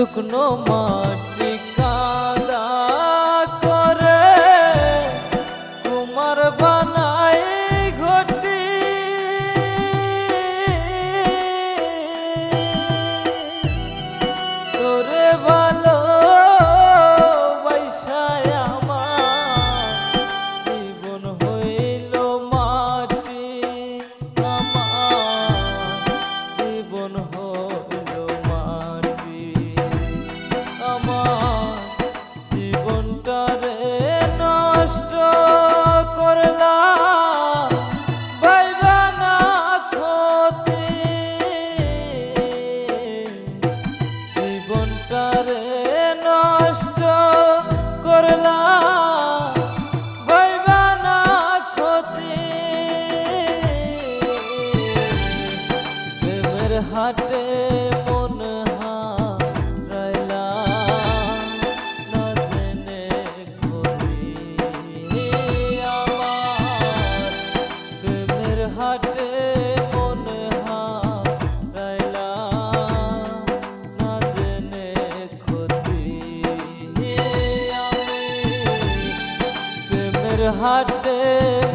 સુખનો માટ ਸਾਡੇ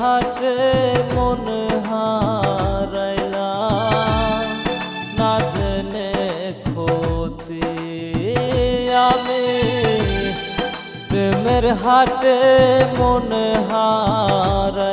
হাটে মন হারাইলা না জেনে ক্ষতি আমি। প্রেমের হাটে মন হারা